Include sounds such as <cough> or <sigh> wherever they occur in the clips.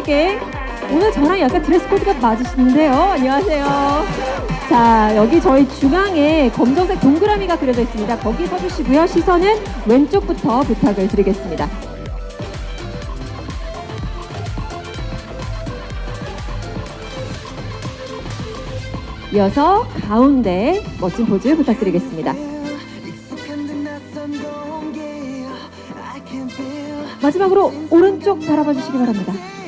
함께 오늘 저랑 약간 드레스 코드가 맞으시는데요. 안녕하세요. 자, 여기 저희 중앙에 검정색 동그라미가 그려져 있습니다. 거기 서주시고요. 시선은 왼쪽부터 부탁을 드리겠습니다. 이어서 가운데 멋진 포즈 부탁드리겠습니다. 마지막으로 오른쪽 바라봐 주시기 바랍니다.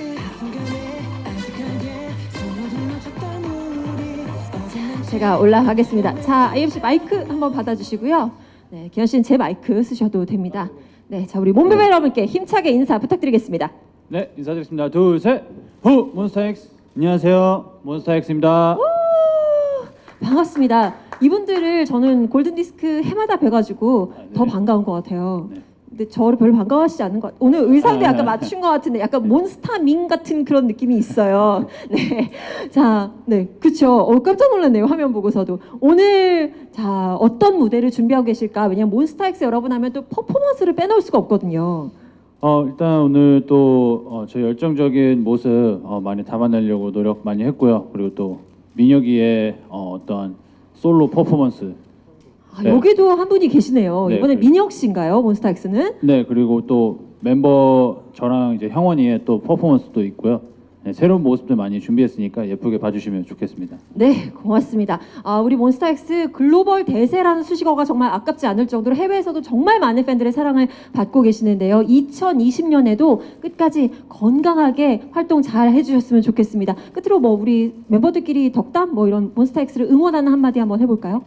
제가 올라가겠습니다. 자, IMC 마이크 한번 받아주시고요. 네, 기현 씨는 제 마이크 쓰셔도 됩니다. 네, 자 우리 몸베베 여러분께 힘차게 인사 부탁드리겠습니다. 네 인사드리겠습니다. 둘 셋. 후 몬스타엑스. 안녕하세요. 몬스타엑스입니다. 반갑습니다. 이분들을 저는 골든 디스크 해마다 뵈가지고 아, 네. 더 반가운 것 같아요. 네. 근데 저를 별로 반가워하시지 않는 것 같아요. 오늘 의상도 아, 약간 네. 맞춘 것 같은데 약간 몬스타민 같은 그런 느낌이 있어요. <laughs> 네. 자, 네. 그쵸. 어, 깜짝 놀랐네요. 화면 보고서도. 오늘, 자, 어떤 무대를 준비하고 계실까? 왜냐면 몬스타엑스 여러분 하면 또 퍼포먼스를 빼놓을 수가 없거든요. 어 일단 오늘 또 어, 저희 열정적인 모습 어, 많이 담아내려고 노력 많이 했고요. 그리고 또 민혁이의 어, 어떤 솔로 퍼포먼스. 아, 네. 여기도 한 분이 계시네요. 네, 이번에 그- 민혁 씨인가요? 몬스타엑스는? 네 그리고 또 멤버 저랑 이제 형원이의 또 퍼포먼스도 있고요. 네, 새로운 모습들 많이 준비했으니까 예쁘게 봐주시면 좋겠습니다. 네, 고맙습니다. 아, 우리 몬스타엑스 글로벌 대세라는 수식어가 정말 아깝지 않을 정도로 해외에서도 정말 많은 팬들의 사랑을 받고 계시는데요. 2020년에도 끝까지 건강하게 활동 잘 해주셨으면 좋겠습니다. 끝으로 뭐 우리 멤버들끼리 덕담 뭐 이런 몬스타엑스를 응원하는 한마디 한번 해볼까요?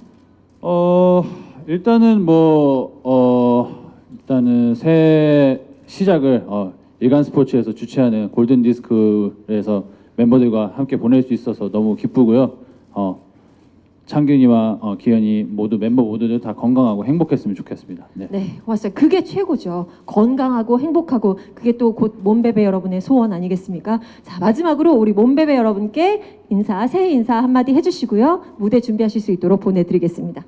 어 일단은 뭐 어 일단은 새 시작을 어, 일간 스포츠에서 주최하는 골든 디스크에서 멤버들과 함께 보낼 수 있어서 너무 기쁘고요. 어 창균이와 어, 기현이 모두 멤버 모두들 다 건강하고 행복했으면 좋겠습니다. 네. 네, 고맙습니다. 그게 최고죠. 건강하고 행복하고 그게 또 곧 몸베베 여러분의 소원 아니겠습니까? 자, 마지막으로 우리 몸베베 여러분께 인사, 새해 인사 한마디 해주시고요. 무대 준비하실 수 있도록 보내드리겠습니다.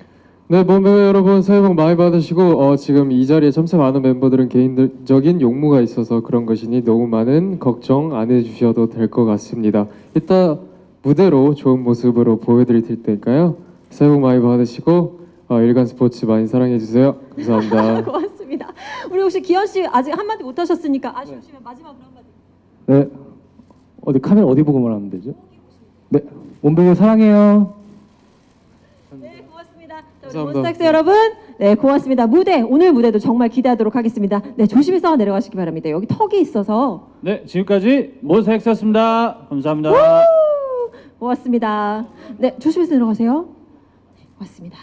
네, 몸베 여러분 새해 복 많이 받으시고 어, 지금 이 자리에 참석하는 멤버들은 개인적인 용무가 있어서 그런 것이니 너무 많은 걱정 안 해주셔도 될 것 같습니다. 이따 무대로 좋은 모습으로 보여드릴 테니까요. 새해 복 많이 받으시고 어, 일간 스포츠 많이 사랑해 주세요. 감사합니다. <laughs> 고맙습니다. 우리 혹시 기현 씨 아직 한마디 못 하셨으니까 아쉬우시면 마지막으로 한마디. 네. 어디 카메라 어디 보고 말하면 되죠? 네. 원배우 사랑해요. 네, 고맙습니다. 자, 우리 감사합니다. 몬스타엑스 여러분, 네, 고맙습니다. 무대 오늘 무대도 정말 기대하도록 하겠습니다. 네, 조심해서 내려가시기 바랍니다. 여기 턱이 있어서 네 지금까지 몬스타엑스였습니다. 감사합니다. 고맙습니다. 네, 조심해서 내려가세요. 네, 고맙습니다.